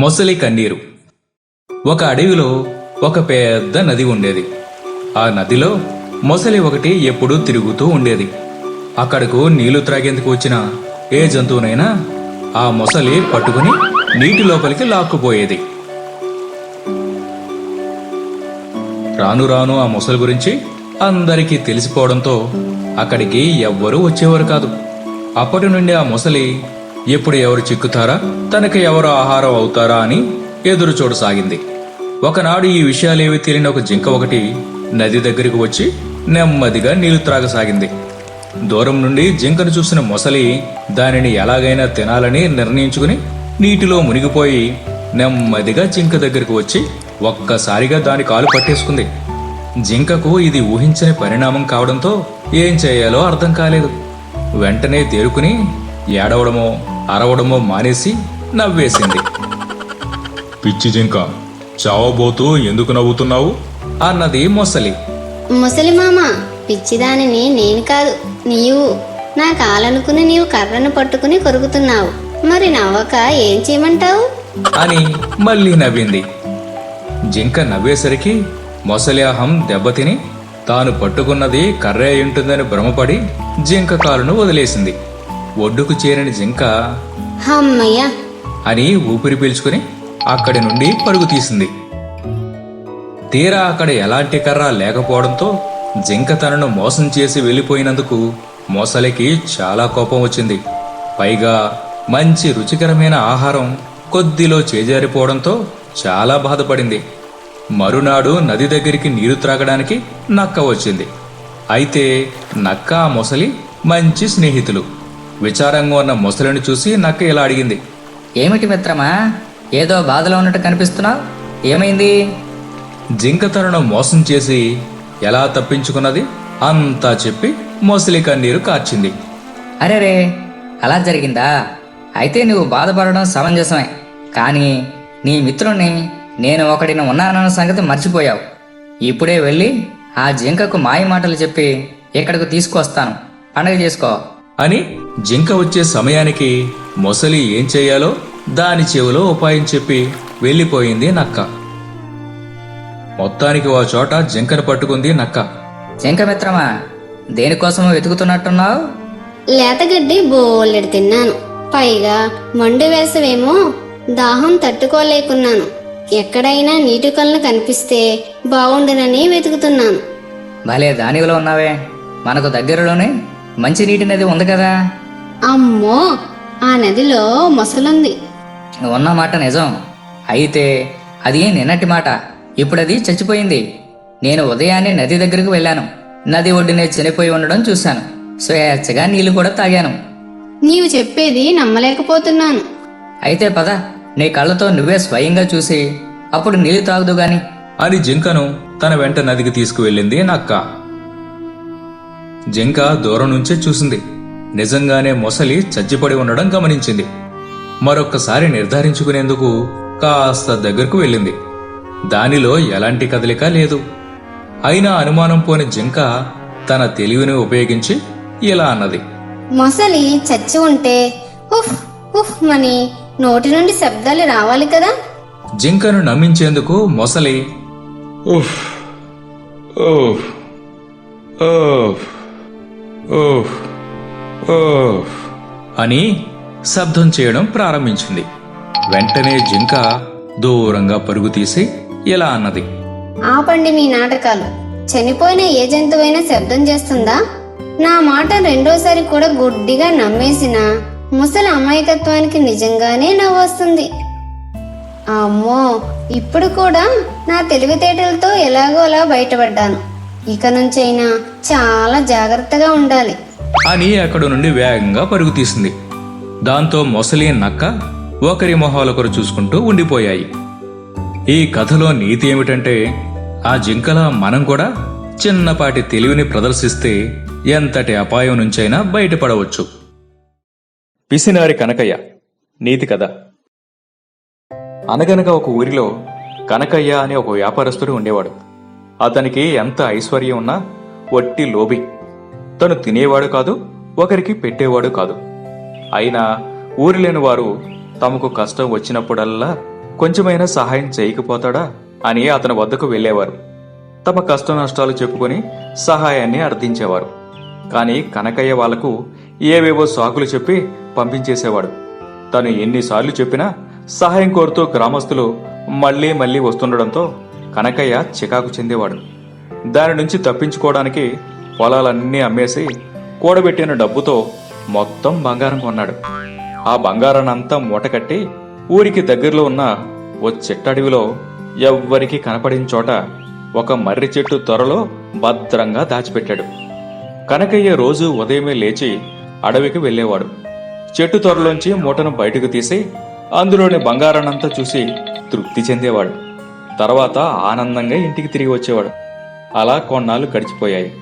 మొసలి కన్నీరు. ఒక అడవిలో ఒక పెద్ద నది ఉండేది. ఆ నదిలో మొసలి ఒకటి ఎప్పుడూ తిరుగుతూ ఉండేది. అక్కడకు నీళ్ళు త్రాగేందుకు వచ్చిన ఏ జంతువునైనా ఆ మొసలి పట్టుకుని నీటి లోపలికి లాక్కుపోయేది. రాను రాను ఆ మొసలి గురించి అందరికీ తెలిసిపోవడంతో అక్కడికి ఎవ్వరూ వచ్చేవారు కాదు. అప్పటి నుండి ఆ మొసలి ఎప్పుడు ఎవరు చిక్కుతారా? తనకి ఎవరు ఆహారం అవుతారా అని ఎదురు చూడసాగింది ఒకనాడు ఈ విషయాలేవి తెలియని ఒక జింక ఒకటి నది దగ్గరికి వచ్చి నెమ్మదిగా నీళ్ళు త్రాగసాగింది. దూరం నుండి జింకను చూసిన మొసలి దానిని ఎలాగైనా తినాలని నిర్ణయించుకుని నీటిలో మునిగిపోయి నెమ్మదిగా జింక దగ్గరికి వచ్చి ఒక్కసారిగా దాని కాలు పట్టేసుకుంది. జింకకు ఇది ఊహించని పరిణామం కావడంతో ఏం చేయాలో అర్థం కాలేదు. వెంటనే తేరుకుని ఏడవడమో అరవడమో మానేసి నవ్వేసింది. పిచ్చి జింక చావబోతూ ఎందుకు నవ్వుతున్నావు? అన్నది మొసలి. ముసలి మామ పిచ్చిదానిని నేను కాదు నీవు. నా కాలనుకుని నీవు కర్రను పట్టుకుని కొరుకుతున్నావు. మరి నవ్వక ఏం చేయమంటావు? అని మళ్ళీ నవ్వింది. జింక నవ్వేసరికి మొసలి అహం దెబ్బతిని తాను పట్టుకున్నది కర్రే ఉంటుందని భ్రమపడి జింక కాలును వదిలేసింది. ఒడ్డుకు చేరిన జింక అమ్మయ్య అని ఊపిరి పీల్చుకుని అక్కడి నుండి పరుగు తీసింది. తీరా అక్కడ ఎలాంటి కర్ర లేకపోవడంతో జింక తనను మోసం చేసి వెళ్ళిపోయినందుకు మొసలికి చాలా కోపం వచ్చింది. పైగా మంచి రుచికరమైన ఆహారం కొద్దిలో చేజారిపోవడంతో చాలా బాధపడింది. మరునాడు నది దగ్గరికి నీరు త్రాగడానికి నక్క వచ్చింది. అయితే నక్క మొసలి మంచి స్నేహితులు. విచారంగా ఉన్న మొసలిని చూసి నక్క ఇలా అడిగింది. ఏమిటి మిత్రమా? ఏదో బాధలో ఉన్నట్టు కనిపిస్తున్నావు? ఏమైంది? జింక తనను మోసం చేసి ఎలా తప్పించుకున్నది? అంతా చెప్పి మొసలి కన్నీరు కార్చింది. అరే రే అలా జరిగిందా? అయితే నువ్వు బాధపడడం సమంజసమే. కానీ నీ మిత్రుణ్ణి నేను ఒకడిని ఉన్నానన్న సంగతి మర్చిపోయావు. ఇప్పుడే వెళ్ళి ఆ జింకకు మాయ మాటలు చెప్పి ఇక్కడికి తీసుకొస్తాను పండగ చేసుకో. అని జింక వచ్చే సమయానికి మొసలి ఏం చేయాలో దాని చెవిలో ఉపాయం చెప్పి వెళ్ళిపోయింది నక్క. మొత్తానికి ఓ చోట జింకను పట్టుకుంది నక్క. జింక మిత్రమా దేనికోసమో వెతుకుతున్నట్టున్నావు? లేతగడ్డి బోలెడు తిన్నాను. పైగా మండు వేసవేమో దాహం తట్టుకోలేకున్నాను. ఎక్కడైనా నీటి కొలను కనిపిస్తే బాగుండునని వెతుకుతున్నాను. భలే దానిలో ఉన్నావే. మనకు దగ్గరలోనే మంచి నీటి నది ఉంది కదా? అమ్మో ఆ నదిలో మొసలుంది. ఉన్న మాట నిజం. అయితే అది నిన్నటి మాట. ఇప్పుడు అది చచ్చిపోయింది. నేను ఉదయాన్నే నది దగ్గరకు వెళ్ళాను. నది ఒడ్డునే చనిపోయి ఉండడం చూశాను. స్వేచ్ఛగా నీళ్ళు కూడా తాగాను. నీవు చెప్పేది నమ్మలేకపోతున్నాను. అయితే పద నీ కళ్ళతో నువ్వే స్వయంగా చూసి అప్పుడు నీళ్ళు తాగుదు గాని అని జింకను తన వెంట నదికి తీసుకువెళ్ళింది నక్క జింక దూరం నుంచే చూసింది నిజంగానే మొసలి చచ్చిపడి ఉండడం గమనించింది మరొక్కసారి నిర్ధారించుకునేందుకు కాస్త దగ్గరకు వెళ్ళింది దానిలో ఎలాంటి కదలిక లేదు అయినా అనుమానం పోని జింక తన తెలివిని ఉపయోగించి ఇలా అన్నది మొసలి చచ్చి ఉంటే ఉఫ్ ఉఫ్ మని నోటి నుండి శబ్దాలు రావాలి కదా జింకను నమ్మించేందుకు మొసలి Oof. Oof. Oof. Oof. Oof. అని శబ్దం చేయడం ప్రారంభించింది. వెంటనే జింక దూరంగా పరుగు తీసి ఇలా అన్నది? ఆపండి మీ నాటకాలు. చనిపోయిన ఏ జంతువైనా శబ్దం చేస్తుందా? నా మాట రెండోసారి కూడా గుడ్డిగా నమ్మేసిన ముసలి అమాయకత్వానికి నిజంగానే నవ్వొస్తుంది అమ్మో ఇప్పుడు కూడా నా తెలివితేటలతో ఎలాగోలా బయటపడ్డాను. ఇక నుంచైనా చాలా జాగ్రత్తగా ఉండాలి. అని అక్కడి నుండి వేగంగా పరుగు తీసింది. దాంతో మొసలి నక్క ఒకరి మొహాలొకరు చూసుకుంటూ ఉండిపోయాయి. ఈ కథలో నీతి ఏమిటంటే ఆ జింకలా మనం కూడా చిన్నపాటి తెలివిని ప్రదర్శిస్తే ఎంతటి అపాయం నుంచైనా బయటపడవచ్చు. పిసినారి కనకయ్య నీతి కథ. అనగనగా ఒక ఊరిలో కనకయ్య అనే ఒక వ్యాపారస్తుడు ఉండేవాడు. అతనికి ఎంత ఐశ్వర్యం ఉన్నా వట్టి లోబి. తను తినేవాడు కాదు ఒకరికి పెట్టేవాడు కాదు. అయినా ఊరిలేని వారు తమకు కష్టం వచ్చినప్పుడల్లా కొంచెమైనా సహాయం చేయకపోతాడా అని అతని వద్దకు వెళ్ళేవారు. తమ కష్ట నష్టాలు చెప్పుకొని సహాయాన్ని అర్థించేవారు. కానీ కనకయ్య వాళ్ళకు ఏవేవో సాకులు చెప్పి పంపించేసేవాడు. తను ఎన్నిసార్లు చెప్పినా సహాయం కోరుతూ గ్రామస్తులు మళ్ళీ మళ్ళీ వస్తుండడంతో కనకయ్య చికాకు చెందేవాడు. దాని నుంచి తప్పించుకోవడానికి పొలాలన్నీ అమ్మేసి కూడబెట్టిన డబ్బుతో మొత్తం బంగారం కొన్నాడు. ఆ బంగారాన్నంతా మూటకట్టి ఊరికి దగ్గరలో ఉన్న ఓ చెట్టడవిలో ఎవ్వరికి కనపడిన చోట ఒక మర్రి చెట్టు త్వరలో భద్రంగా దాచిపెట్టాడు. కనకయ్య రోజు ఉదయమే లేచి అడవికి వెళ్ళేవాడు. చెట్టు త్వరలోంచి మూటను బయటకు తీసి అందులోని బంగారాన్నంతా చూసి తృప్తి చెందేవాడు. తర్వాత ఆనందంగా ఇంటికి తిరిగి వచ్చేవాడు. అలా కొన్నాళ్ళు గడిచిపోయాయి.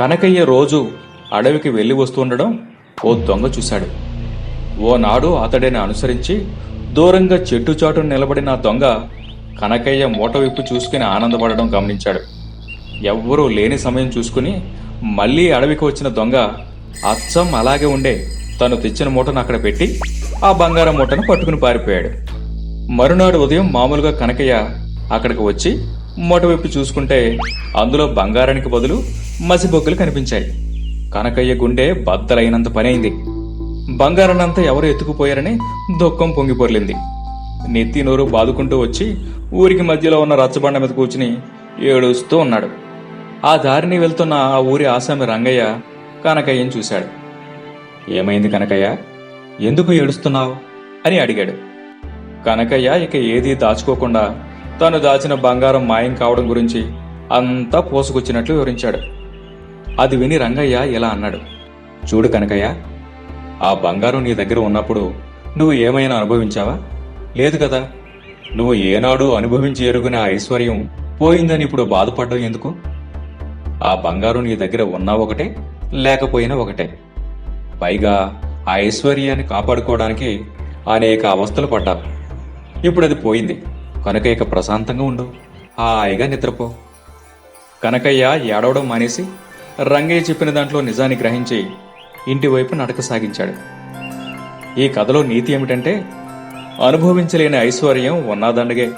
కనకయ్య రోజు అడవికి వెళ్ళి వస్తుండడం ఓ దొంగ చూశాడు. ఓనాడు అతడిని అనుసరించి దూరంగా చెట్టు చాటు నిలబడిన దొంగ కనకయ్య మూట విప్పు చూసుకుని ఆనందపడడం గమనించాడు. ఎవ్వరూ లేని సమయం చూసుకుని మళ్ళీ అడవికి వచ్చిన దొంగ అచ్చం అలాగే ఉండే తను తెచ్చిన మూటను అక్కడ పెట్టి ఆ బంగారం మూటను పట్టుకుని పారిపోయాడు. మరునాడు ఉదయం మామూలుగా కనకయ్య అక్కడికి వచ్చి మొటవైపు చూసుకుంటే అందులో బంగారానికి బదులు మసిబొగ్గులు కనిపించాయి. కనకయ్య గుండె బద్దలైనంత పనైంది. బంగారాన్నంతా ఎవరు ఎత్తుకుపోయారని దుఃఖం పొంగిపొర్లింది నెత్తి నోరు బాదుకుంటూ వచ్చి ఊరికి మధ్యలో ఉన్న రచ్చబండ మీద కూర్చుని ఏడుస్తూ ఉన్నాడు. ఆ దారిని వెళ్తున్న ఆ ఊరి ఆసామి రంగయ్య కనకయ్యని చూశాడు. ఏమైంది కనకయ్య? ఎందుకు ఏడుస్తున్నావు? అని అడిగాడు. కనకయ్య ఇక ఏదీ దాచుకోకుండా తాను దాచిన బంగారం మాయం కావడం గురించి అంతా పోసుకొచ్చినట్లు వివరించాడు. అది విని రంగయ్య ఇలా అన్నాడు. చూడు కనకయ్య ఆ బంగారం నీ దగ్గర ఉన్నప్పుడు నువ్వు ఏమైనా అనుభవించావా? లేదు కదా. నువ్వు ఏనాడు అనుభవించి ఎరుగున ఐశ్వర్యం పోయిందని ఇప్పుడు బాధపడ్డం ఎందుకు? ఆ బంగారం నీ దగ్గర ఉన్నా ఒకటే లేకపోయినా ఒకటే. పైగా ఆ ఐశ్వర్యాన్ని కాపాడుకోవడానికి అనేక అవస్థలు పడ్డావు. ఇప్పుడు అది పోయింది. కనుక ఇక ప్రశాంతంగా ఉండు. హాయిగా నిద్రపో. కనకయ్య ఏడవడం మానేసి రంగయ్య చెప్పిన దాంట్లో నిజాన్ని గ్రహించి ఇంటి వైపు నడక సాగించాడు. ఈ కథలో నీతి ఏమిటంటే అనుభవించలేని ఐశ్వర్యం ఉన్నాదండగే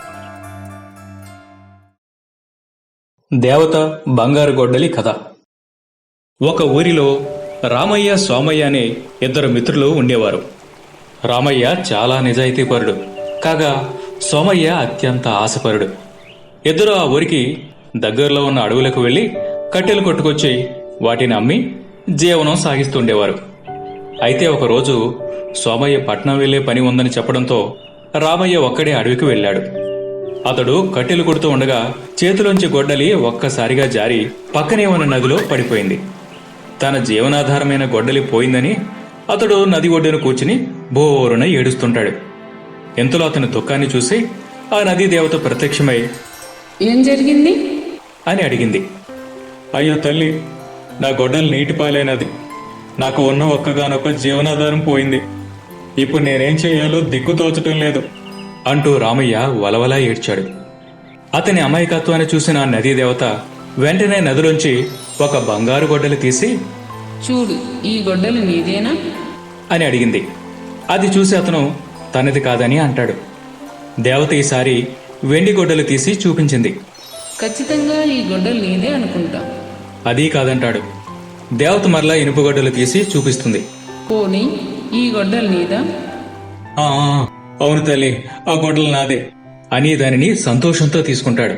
దేవత బంగారు గొడ్డలి కథ. ఒక ఊరిలో రామయ్య సోమయ్య అనే ఇద్దరు మిత్రులు ఉండేవారు. రామయ్య చాలా నిజాయితీపరుడు. కాగా సోమయ్య అత్యంత ఆశపరుడు. ఇద్దరు ఆ ఊరికి దగ్గరలో ఉన్న అడవులకు వెళ్ళి కట్టెలు కొట్టుకొచ్చి వాటిని అమ్మి జీవనం సాగిస్తుండేవారు. అయితే ఒకరోజు సోమయ్య పట్నం వెళ్ళే పని ఉందని చెప్పడంతో రామయ్య ఒక్కడే అడవికి వెళ్ళాడు. అతడు కట్టెలు కొడుతూ ఉండగా చేతిలోంచి గొడ్డలి ఒక్కసారిగా జారి పక్కనే ఉన్న నదిలో పడిపోయింది. తన జీవనాధారమైన గొడ్డలి పోయిందని అతడు నది ఒడ్డున కూర్చుని బోరున ఏడుస్తుంటాడు. ఎంతలో అతని దుఃఖాన్ని చూసి ఆ నదీ దేవత ప్రత్యక్షమై ఏం జరిగింది? అని అడిగింది. అయ్యో తల్లి నా గొడ్డలు నీటి పాలైనది నాకు ఉన్న ఒక్కగానొక్క జీవనాధారం పోయింది. ఇప్పుడు నేనేం చేయాలో దిక్కు తోచటం లేదు అంటూ రామయ్య వలవలా ఏడ్చాడు. అతని అమాయకత్వాన్ని చూసిన ఆ నదీ దేవత వెంటనే నదిలోంచి ఒక బంగారు గొడ్డలి తీసి చూడు ఈ గొడ్డలు నీదేనా? అని అడిగింది. అది చూసి అతను తనది కాదని అంటాడు. దేవత ఈసారి వెండి గొడ్డలు తీసి చూపించింది. ఖచ్చితంగా ఈ గొడ్డలు నీదే అనుకుంటా. అదీ కాదంటాడు. దేవత మరలా ఇనుప గొడ్డలు తీసి చూపిస్తుంది. పోనీ ఈ గొడ్డలు నీదా? అవును తల్లి ఆ గొడ్డలు నాదే అని దానిని సంతోషంతో తీసుకుంటాడు.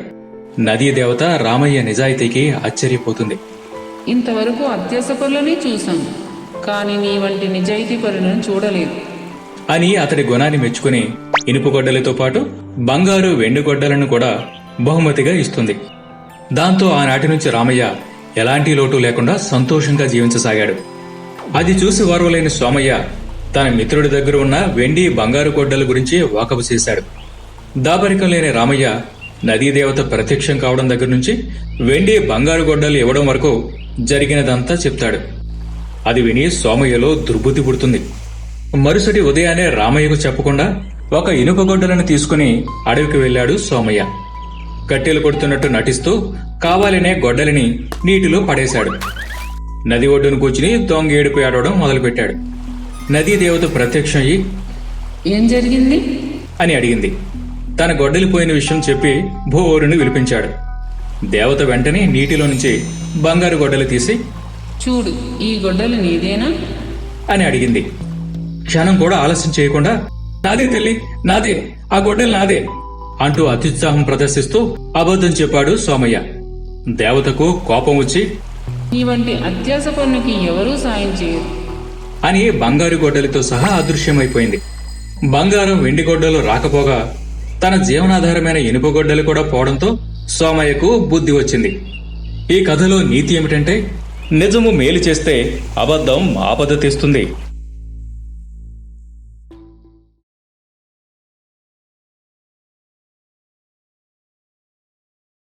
నదీ దేవత రామయ్య నిజాయితీకి ఆశ్చర్యపోతుంది. ఇంతవరకు అత్యాస పనులని చూశాను కానీ నీ వంటి నిజాయితీ పనులను చూడలేదు. అని అతడి గుణాన్ని మెచ్చుకుని ఇనుపగొడ్డలతో పాటు బంగారు వెండి గొడ్డలను కూడా బహుమతిగా ఇస్తుంది. దాంతో ఆనాటి నుంచి రామయ్య ఎలాంటి లోటు లేకుండా సంతోషంగా జీవించసాగాడు. అది చూసి వారవలేని సోమయ్య తన మిత్రుడి దగ్గర ఉన్న వెండి బంగారు గొడ్డల గురించి వాకపు చేశాడు. దాపరికం లేని రామయ్య నదీ దేవత ప్రత్యక్షం కావడం దగ్గర నుంచి వెండి బంగారు గొడ్డలు ఇవ్వడం వరకు జరిగినదంతా చెప్తాడు. అది విని సోమయ్యలో దుర్బుద్ధి పుడుతుంది. మరుసటి ఉదయాన్నే రామయ్యకు చెప్పకుండా ఒక ఇనుప గొడ్డలను తీసుకుని అడవికి వెళ్ళాడు సోమయ్య. కట్టెలు కొడుతున్నట్టు నటిస్తూ కావాలనే గొడ్డలిని నీటిలో పడేశాడు. నది ఒడ్డును కూర్చుని దొంగ ఏడుపు ఆడవడం మొదలుపెట్టాడు. నదీ దేవత ప్రత్యక్షం అయ్యి ఏం జరిగింది? అని అడిగింది. తన గొడ్డలిపోయిన విషయం చెప్పి భోరుని విలిపించాడు. దేవత వెంటనే నీటిలో నుంచి బంగారు గొడ్డలి తీసి చూడు ఈ గొడ్డలి నీదేనా? అని అడిగింది. క్షణం కూడా ఆలస్యం చేయకుండా నాదే తల్లి నాదే ఆ గొడ్డలి నాదే అంటూ అత్యుత్సాహం ప్రదర్శిస్తూ అబద్ధం చెప్పాడు సోమయ్య. దేవతకు కోపం వచ్చి అత్యాస పనులకి ఎవరూ సాయం చేయరు. అని బంగారు గొడ్డలితో సహా అదృశ్యమైపోయింది. బంగారం వెండి గొడ్డలు రాకపోగా తన జీవనాధారమైన ఇనుప గొడ్డలు కూడా పోవడంతో సోమయ్యకు బుద్ధి వచ్చింది. ఈ కథలో నీతి ఏమిటంటే నిజము మేలు చేస్తే అబద్ధం ఆపద తెస్తుంది.